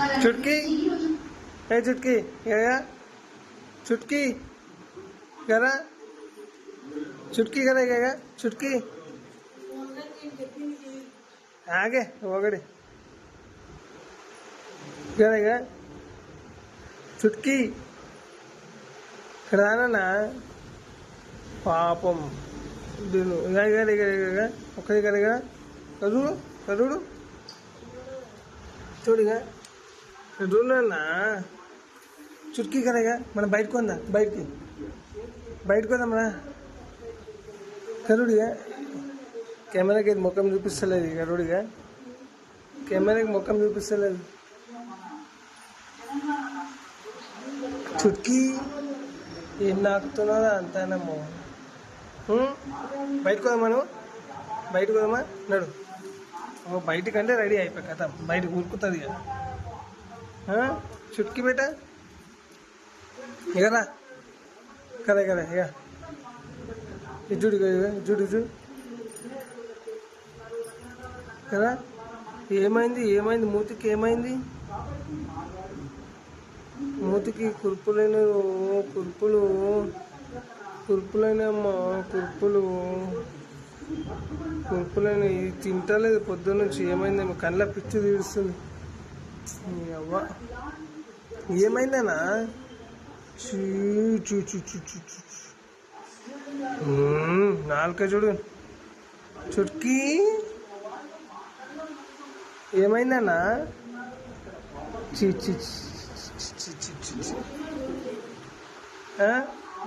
चुटकी। ए, चुटकी चुटकी करा चुटकी करेगा चुटकी। आगे वगड़े करेगा चुटकी। करा ना। पापम। करेगा करेगा करूड़ करूड़ थोड़ी చూడన్నా చుట్కీ కరేగా మనం బయటకు ఉందా బయటికి. బయటకు వద్దామరా కరుడిగా? కెమెరాకి ఇది ముఖం చూపిస్తలేదు కరుడిగా? కెమెరాకి ముఖం చూపిస్తలేదు. చుట్కీ ఏం నాకుతున్నారా అంతానమ్మో బయటకు వద్దాం నువ్వు? బయటకు వదామా? నడు. ఓ బయటకంటే రెడీ అయిపోయి కథ. బయట ఉరుకుతుంది ఇక. ఆ? చుట్కీ బేట? ఇక కదా కదా ఇక ఇది చూడు ఇక ఇక కదా ఏమైంది ఏమైంది? మూతికి ఏమైంది? మూతికి కురుపులైన కురుపులు కురుపులైనమ్మా కురుపులు కురుపులైన ఇది తింటలేదు పొద్దున్న నుంచి ఏమైందేమో? కళ్ళ పిచ్చి తీరుస్తుంది. అవ్వ ఏమైందనా చూ చూ చూ చూ చూ చూ. నాలుక చూడు. చుట్కీ. ఏమైందన్నా?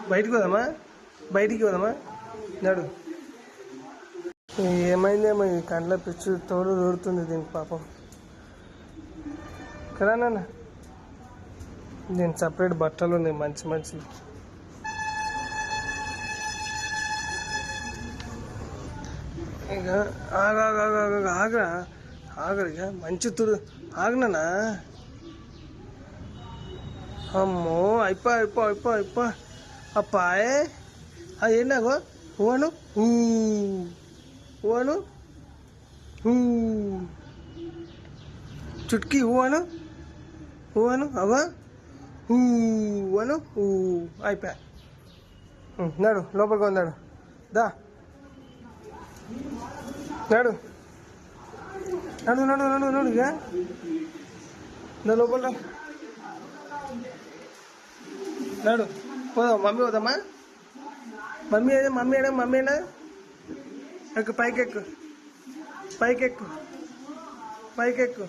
బయటికి పోదామా? బయటికి పోదామా? నడు. ఏమైందేమో ఈ కండ్ల పిచ్చు తోడు దూరుతుంది దీనికి పాపం. కదా నాన్న? సపరేట్ బట్టలు ఉన్నాయి మంచి మంచి. ఇక ఆగా ఆగరా ఆగరు ఇక. మంచి తురు ఆగనా అమ్మో అయిపో అయిపో అయిపో అయిపో. అప్పాయే అది ఏంటాగో ఊవను ఊ. ఊవను ఊ. చుట్కీ ఊవను ఊవను అగో ఊ అను ఊ అయిపోయా ఉం, నడు లోపలికి ఉన్నాడు దా నడు నడు నడు నడు నడు ఇక దా లోపల రా. నడు పోదాం మమ్మీ పోదామా మమ్మీ ఏదే మమ్మీ ఏడా మమ్మీ ఏడా ఎక్కు పైకెక్కు పైకెక్కు పైకెక్కు